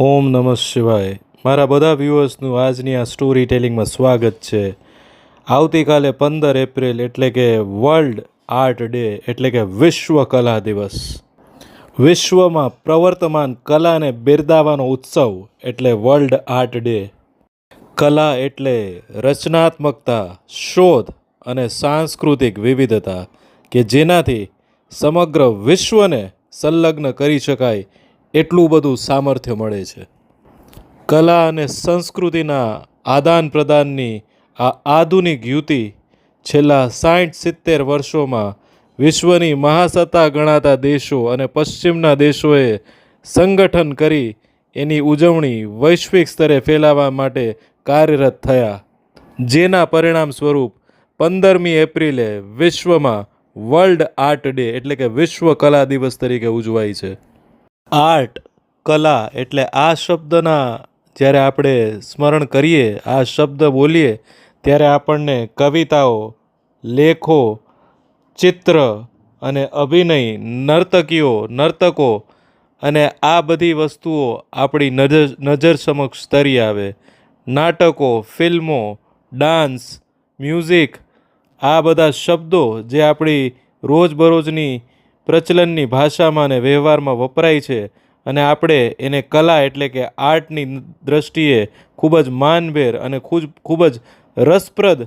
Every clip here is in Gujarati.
ઓમ નમઃ શિવાય. મારા બધા વ્યૂઅર્સનું આજની આ સ્ટોરી ટેલિંગમાં સ્વાગત છે. આવતીકાલે પંદર એપ્રિલ એટલે કે વર્લ્ડ આર્ટ ડે એટલે કે વિશ્વ કલા દિવસ. વિશ્વમાં પ્રવર્તમાન કલાને બિરદાવાનો ઉત્સવ એટલે વર્લ્ડ આર્ટ ડે કલા એટલે રચનાત્મકતા, શોધ અને સાંસ્કૃતિક વિવિધતા કે જેનાથી સમગ્ર વિશ્વને સંલગ્ન કરી શકાય એટલું બધું સામર્થ્ય મળે છે. કલા અને સંસ્કૃતિના આદાન પ્રદાનની આ આધુનિક યુતિ છેલ્લા સાઠ સિત્તેર વર્ષોમાં વિશ્વની મહાસત્તા ગણાતા દેશો અને પશ્ચિમના દેશોએ સંગઠન કરી એની ઉજવણી વૈશ્વિક સ્તરે ફેલાવવા માટે કાર્યરત થયા. જેના પરિણામ સ્વરૂપ પંદરમી એપ્રિલે વિશ્વમાં વર્લ્ડ આર્ટ ડે એટલે કે વિશ્વ કલા દિવસ તરીકે ઉજવાય છે. આર્ટ, કલા એટલે આ શબ્દના જ્યારે આપણે સ્મરણ કરીએ, આ શબ્દ બોલીએ, ત્યારે આપણને કવિતાઓ, લેખો, ચિત્ર અને અભિનય, નર્તકીઓ, નર્તકો અને આ બધી વસ્તુઓ આપણી નજર નજર સમક્ષ તરી આવે. નાટકો, ફિલ્મો, ડાન્સ, મ્યુઝિક, આ બધા શબ્દો જે આપણી રોજબરોજની પ્રચલનની ભાષામાં અને વ્યવહારમાં વપરાય છે અને આપણે એને કલા એટલે કે આર્ટની દ્રષ્ટિએ ખૂબ જ માનભેર અને ખૂબ ખૂબ જ રસપ્રદ,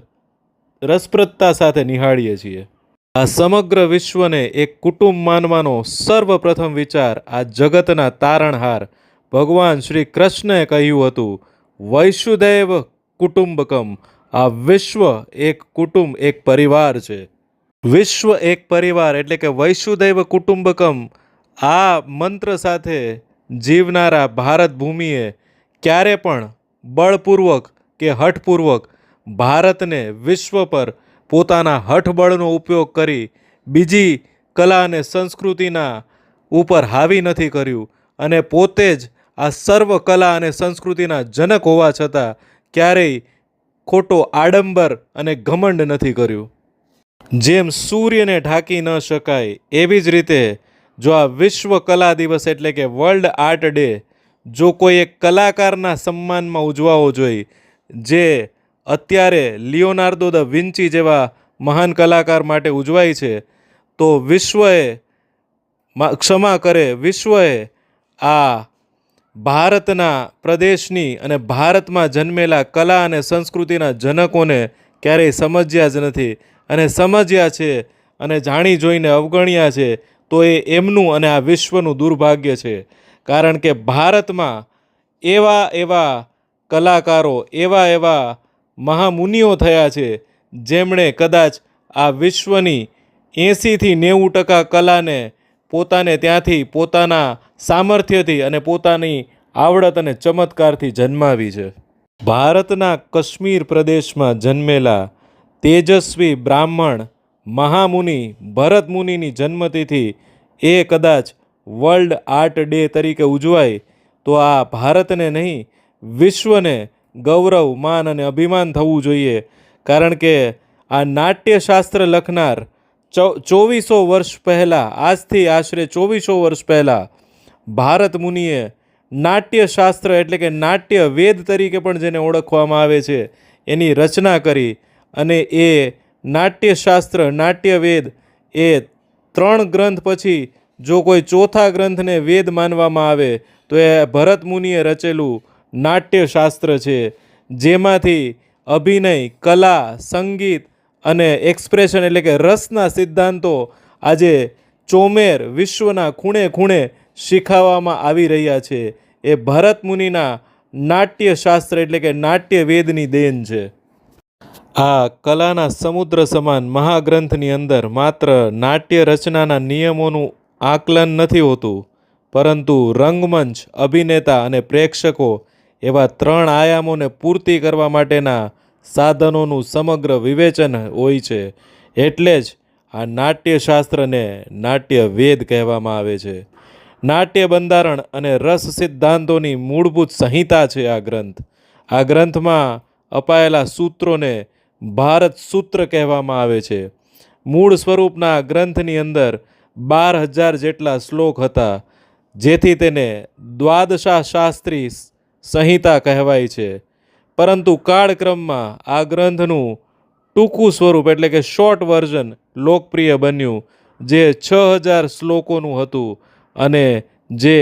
રસપ્રદતા સાથે નિહાળીએ છીએ. આ સમગ્ર વિશ્વને એક કુટુંબ માનવાનો સર્વપ્રથમ વિચાર આ જગતના તારણહાર ભગવાન શ્રી કૃષ્ણએ કહ્યું હતું વૈશુદેવ કુટુંબકમ. આ વિશ્વ એક કુટુંબ, એક પરિવાર છે. વિશ્વ એક પરિવાર એટલે કે વૈશુદૈવ કુટુંબકમ આ મંત્ર સાથે જીવનારા ભારત ભૂમિએ ક્યારે પણ બળપૂર્વક કે હઠપૂર્વક ભારતને વિશ્વ પર પોતાના હઠબળનો ઉપયોગ કરી બીજી કલા અને સંસ્કૃતિના ઉપર હાવી નથી કર્યું અને પોતે જ આ સર્વ કલા અને સંસ્કૃતિના જનક હોવા છતાં ક્યારેય ખોટો આડંબર અને ઘમંડ નથી કર્યું. જેમ સૂર્યને ઢાંકી ન શકાય, એવી જ રીતે જો આ વિશ્વ કલા દિવસ એટલે કે વર્લ્ડ આર્ટ ડે, જો કોઈ એક કલાકારના સન્માનમાં ઉજવાવો જોઈએ, જે અત્યારે લિયોનાર્દો દ વિન્ચી જેવા મહાન કલાકાર માટે ઉજવાય છે, તો વિશ્વએ ક્ષમા કરે, વિશ્વએ આ ભારતના પ્રદેશની અને ભારતમાં જન્મેલા કલા અને સંસ્કૃતિના જનકોને ક્યારેય સમજ્યા જ નથી. અને સમજ્યા છે અને જાણી જોઈને અવગણ્યા છે, તો એ એમનું અને આ વિશ્વનું દુર્ભાગ્ય છે. કારણ કે ભારતમાં એવા એવા કલાકારો, એવા એવા મહામુનિઓ થયા છે, જેમણે કદાચ આ વિશ્વની એંસીથી નેવું ટકા કલાને પોતાને ત્યાંથી પોતાના સામર્થ્યથી અને પોતાની આવડત અને ચમત્કારથી જન્માવી છે. ભારતના કશ્મીર પ્રદેશમાં જન્મેલા તેજસ્વી બ્રાહ્મણ મહામુનિ ભરત મુનિની જન્મતિથિ એ કદાચ વર્લ્ડ આર્ટ ડે તરીકે ઉજવાય, તો આ ભારતને નહીં, વિશ્વને ગૌરવ, માન અને અભિમાન થવું જોઈએ. કારણ કે આ નાટ્યશાસ્ત્ર લખનાર ચોવીસો વર્ષ પહેલાં, આજથી આશરે ચોવીસો વર્ષ પહેલાં ભારત મુનિએ નાટ્યશાસ્ત્ર એટલે કે નાટ્ય વેદ તરીકે પણ જેને ઓળખવામાં આવે છે, એની રચના કરી અને એ નાટ્યશાસ્ત્ર, નાટ્યવેદ એ ત્રણ ગ્રંથ પછી જો કોઈ ચોથા ગ્રંથને વેદ માનવામાં આવે, તો એ ભરત મુનિએ રચેલું નાટ્યશાસ્ત્ર છે. જેમાંથી અભિનય, કલા, સંગીત અને એક્સપ્રેશન એટલે કે રસના સિદ્ધાંતો આજે ચોમેર વિશ્વના ખૂણે ખૂણે શીખવવામાં આવી રહ્યા છે. એ ભરત મુનિના નાટ્યશાસ્ત્ર એટલે કે નાટ્યવેદની દેન છે. આ કલાના સમુદ્ર સમાન મહાગ્રંથની અંદર માત્ર નાટ્ય રચનાના નિયમોનું આકલન નથી હોતું, પરંતુ રંગમંચ, અભિનેતા અને પ્રેક્ષકો એવા ત્રણ આયામોને પૂર્તિ કરવા માટેના સાધનોનું સમગ્ર વિવેચન હોય છે. એટલે જ આ નાટ્યશાસ્ત્રને નાટ્ય વેદ કહેવામાં આવે છે. નાટ્ય બંધારણ અને રસ સિદ્ધાંતોની મૂળભૂત સંહિતા છે આ ગ્રંથ. આ ગ્રંથમાં અપાયેલા સૂત્રોને ભારત સૂત્ર કહેવામાં આવે છે. મૂળ સ્વરૂપના ગ્રંથની અંદર બાર હજાર જેટલા શ્લોક હતા, જેથી તેને દ્વાદશા શાસ્ત્રી સંહિતા કહેવાય છે. પરંતુ કાળક્રમમાં આ ગ્રંથનું ટૂંકું સ્વરૂપ એટલે કે શોર્ટ વર્ઝન લોકપ્રિય બન્યું, જે છ હજાર શ્લોકોનું હતું અને જે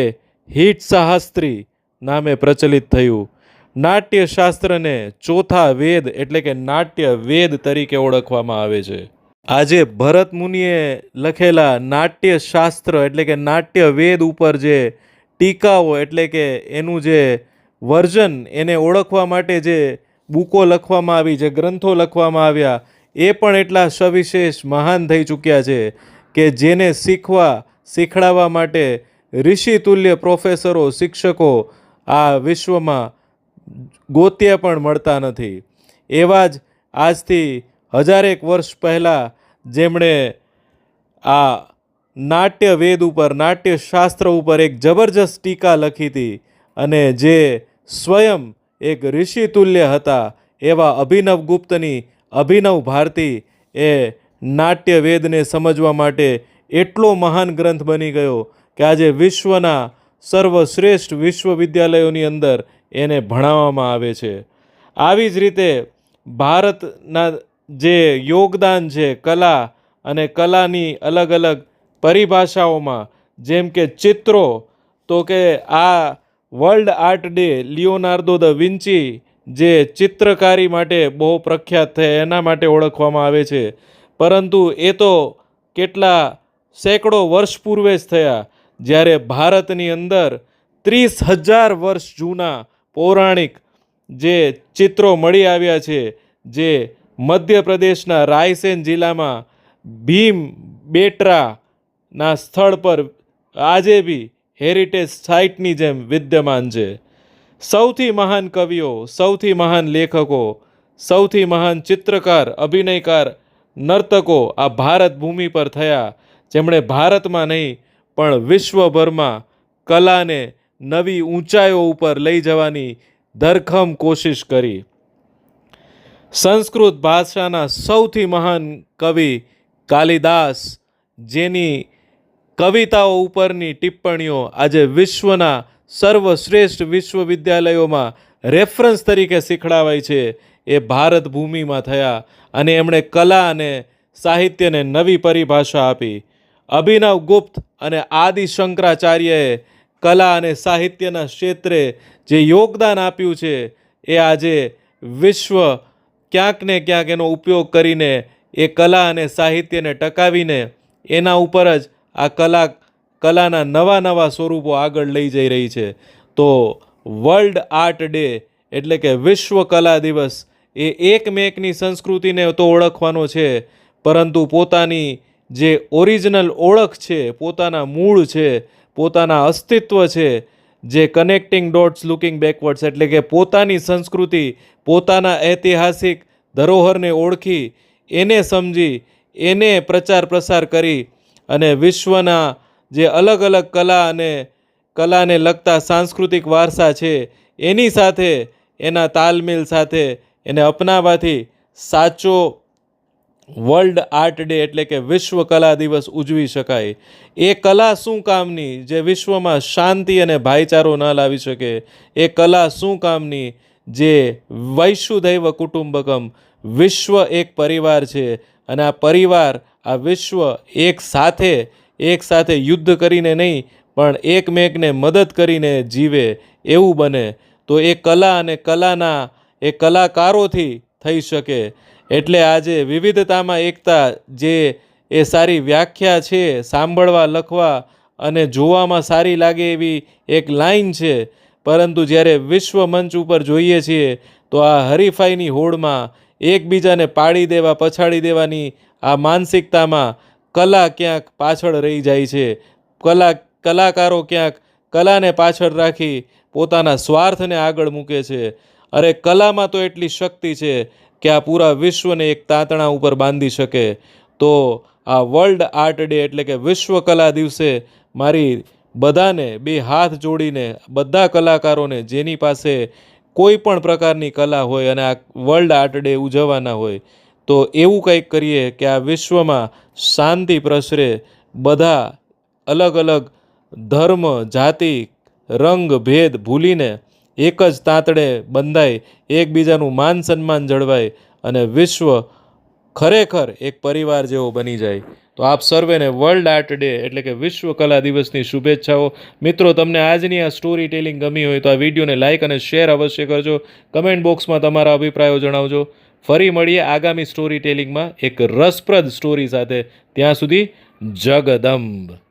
હિટ શાસ્ત્રી નામે પ્રચલિત થયું. નાટ્યશાસ્ત્રને ચોથા વેદ એટલે કે નાટ્ય વેદ તરીકે ઓળખવામાં આવે છે. આજે ભરત મુનિએ લખેલા નાટ્યશાસ્ત્ર એટલે કે નાટ્ય વેદ ઉપર જે ટીકાઓ એટલે કે એનું જે વર્ઝન એને ઓળખવા માટે જે બુકો લખવામાં આવી, જે ગ્રંથો લખવામાં આવ્યા, એ પણ એટલા સવિશેષ મહાન થઈ ચૂક્યા છે કે જેને શીખવા, શીખડાવવા માટે ઋષિતુલ્ય પ્રોફેસરો, શિક્ષકો આ વિશ્વમાં ગોત્ય પણ મળતા નથી. એવા જ આજથી હજારેક વર્ષ પહેલાં જેમણે આ નાટ્ય વેદ ઉપર નાટ્ય શાસ્ત્ર ઉપર એક જબરજસ્ત ટીકા લખી હતી અને જે સ્વયં એક ઋષિતુલ્ય હતા, એવા અભિનવ ગુપ્તની અભિનવ ભારતી એ નાટ્ય વેદને સમજવા માટે એટલો મહાન ગ્રંથ બની ગયો કે આજે વિશ્વના સર્વશ્રેષ્ઠ વિશ્વવિદ્યાલયોની અંદર એને ભણાવવામાં આવે છે. આવી જ રીતે ભારતના જે યોગદાન છે, કલા અને કલાની અલગ અલગ પરિભાષાઓમાં, જેમ કે ચિત્રો, તો કે આ world art day Leonardo da Vinci જે ચિત્રકારી માટે બહુ પ્રખ્યાત થયા એના માટે ઓળખવામાં આવે છે. પરંતુ એ તો કેટલા સેંકડો વર્ષ પૂર્વે જ થયા, જ્યારે ભારતની અંદર ત્રીસ હજાર વર્ષ જૂના પૌરાણિક જે ચિત્રો મળી આવ્યા છે, જે મધ્યપ્રદેશના રાયસેન જિલ્લામાં ભીમ બેટરાના સ્થળ પર આજે બી હેરિટેજ સાઇટની જેમ વિદ્યમાન છે. સૌથી મહાન કવિઓ, સૌથી મહાન લેખકો, સૌથી મહાન ચિત્રકાર, અભિનયકાર, નર્તકો આ ભારત ભૂમિ પર થયા. જેમણે ભારતમાં નહીં, પણ વિશ્વભરમાં કલાને નવી ઊંચાઈઓ ઉપર લઈ જવાની ધરખમ કોશિશ કરી. સંસ્કૃત ભાષાના સૌથી મહાન કવિ કાલિદાસ, જેની કવિતાઓ ઉપરની ટિપ્પણીઓ આજે વિશ્વના સર્વશ્રેષ્ઠ વિશ્વવિદ્યાલયોમાં રેફરન્સ તરીકે શીખડાવાય છે. એ ભારત ભૂમિમાં થયા અને એમણે કલા અને સાહિત્યને નવી પરિભાષા આપી. અભિનવ ગુપ્ત અને આદિ શંકરાચાર્યએ કલા અને સાહિત્યના ક્ષેત્રે જે યોગદાન આપ્યું છે, એ આજે વિશ્વ ક્યાંક ને ક્યાંક એનો ઉપયોગ કરીને એ કલા અને સાહિત્યને ટકાવીને એના ઉપર જ આ કલા, કલાના નવા નવા સ્વરૂપો આગળ લઈ જઈ રહી છે. તો વર્લ્ડ આર્ટ ડે એટલે કે વિશ્વ કલા દિવસ એ એકમેકની સંસ્કૃતિને તો ઓળખવાનો છે, પરંતુ પોતાની જે ઓરિજિનલ ઓળખ છે, પોતાના મૂળ છે પોતાના અસ્તિત્વ છે, જે કનેક્ટિંગ ડોટ્સ લુકિંગ બેકવર્ડ્સ એટલે કે પોતાની સંસ્કૃતિ, પોતાના ઐતિહાસિક ધરોહરને ઓળખી, એને સમજી, એને પ્રચાર પ્રસાર કરી અને વિશ્વના જે અલગ અલગ કલા અને કલાને લગતા સાંસ્કૃતિક વારસા છે, એની સાથે, એના તાલમેલ સાથે એને અપનાવવાથી સાચો વર્લ્ડ આર્ટ ડે એટલે કે વિશ્વ કલા દિવસ ઉજવી શકાય. એ કલા શું કામની જે વિશ્વમાં શાંતિ અને ભાઈચારો ન લાવી શકે? એ કલા શું કામની જે વૈશુદૈવ કુટુંબકમ વિશ્વ એક પરિવાર છે અને આ પરિવાર, આ વિશ્વ એક સાથે એક સાથે યુદ્ધ કરીને નહીં, પણ એકમેકને મદદ કરીને જીવે એવું બને. તો એ કલા અને કલાના, એ કલાકારોથી થઈ શકે. એટલે આજે વિવિધતામાં એકતા જે એ સારી વ્યાખ્યા છે, સાંભળવા, લખવા અને જોવામાં સારી લાગે એવી એક લાઈન છે. પરંતુ જ્યારે વિશ્વ મંચ ઉપર જોઈએ છીએ, તો આ હરીફાઈની હોડમાં એકબીજાને પાડી દેવા, પછાડી દેવાની આ માનસિકતામાં કલા ક્યાંક પાછળ રહી જાય છે. કલા, કલાકારો ક્યાંક કલાને પાછળ રાખી પોતાના સ્વાર્થને આગળ મૂકે છે. અરે કલામાં તો એટલી શક્તિ છે કે આ પૂરા વિશ્વને એક તાંતણા ઉપર બાંધી શકે, તો આ વર્લ્ડ આર્ટ ડે એટલે કે વિશ્વ કલા દિવસે મારી બધાને બે હાથ જોડીને, બધા કલાકારોને જેની પાસે કોઈ પણ પ્રકારની કલા હોય અને આ વર્લ્ડ આર્ટ ડે ઉજવવાના હોય, તો એવું કંઈક કરીએ કે આ વિશ્વમાં શાંતિ પ્રસરે, બધા અલગ અલગ ધર્મ, જાતિ, રંગ, ભેદ ભૂલીને એક જ તાંતડે બંધાય, એકબીજાનું માન સન્માન જળવાય અને વિશ્વ ખરેખર એક પરિવાર જેવો બની જાય. તો આપ સર્વેને વર્લ્ડ આર્ટ ડે એટલે કે વિશ્વ કલા દિવસની શુભેચ્છાઓ. મિત્રો, તમને આજની આ સ્ટોરી ટેલિંગ ગમી હોય તો આ વિડીયોને લાઇક અને શેર અવશ્ય કરજો. કમેન્ટ બોક્સમાં તમારા અભિપ્રાયો જણાવજો. ફરી મળીએ આગામી સ્ટોરી ટેલિંગમાં એક રસપ્રદ સ્ટોરી સાથે. ત્યાં સુધી જગદંબ.